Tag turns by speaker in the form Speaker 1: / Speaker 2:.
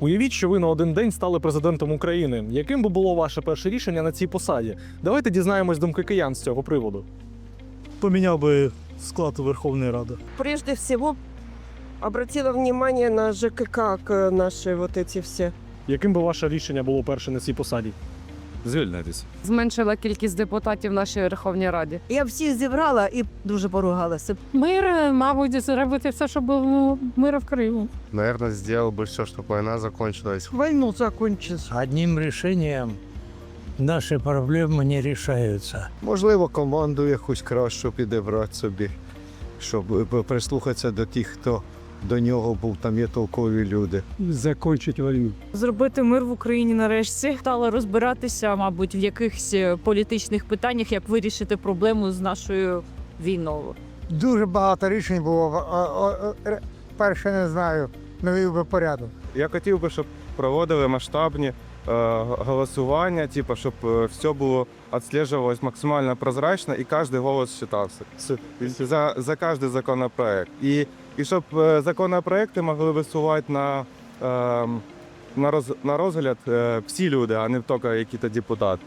Speaker 1: Уявіть, що ви на один день стали президентом України. Яким би було ваше перше рішення на цій посаді? Давайте дізнаємось думки киян з цього приводу.
Speaker 2: Поміняв би склад Верховної Ради.
Speaker 3: Прежде всего, обратила внимание на ЖКК к наши вот эти все.
Speaker 1: Яким би ваше рішення було перше на цій посаді?
Speaker 4: Звільнитись.
Speaker 5: зменшила кількість депутатів в нашій Верховній Раді.
Speaker 6: Я всіх зібрала і дуже поругалася.
Speaker 5: Мир, мабуть, зробити все, щоб був мир в Криму.
Speaker 7: Наверное, сделал бы все, чтобы война закончилась.
Speaker 3: Войну закончить.
Speaker 8: Одним решением наши проблемы не решаются.
Speaker 9: Можливо, команду якусь кращу підібрати собі, щоб е, прислухатися до тих, хто до нього був, там є толкові люди.
Speaker 8: Закончить войну.
Speaker 10: Зробити мир в Україні нарешті стала розбиратися, мабуть, в якихось е, політичних питаннях, як вирішити проблему з нашою війною.
Speaker 11: Дуже багато рішень було. Перше не знаю, навів би порядок.
Speaker 7: Я хотів би, щоб проводили масштабні е, голосування, типу, щоб е, все було відслежувалось максимально прозрачно і кожен голос читався. За, за кожен законопроект. І, і щоб е, законопроекти могли висувати на, е, на, роз, розгляд е, всі люди, а не тільки якісь депутати.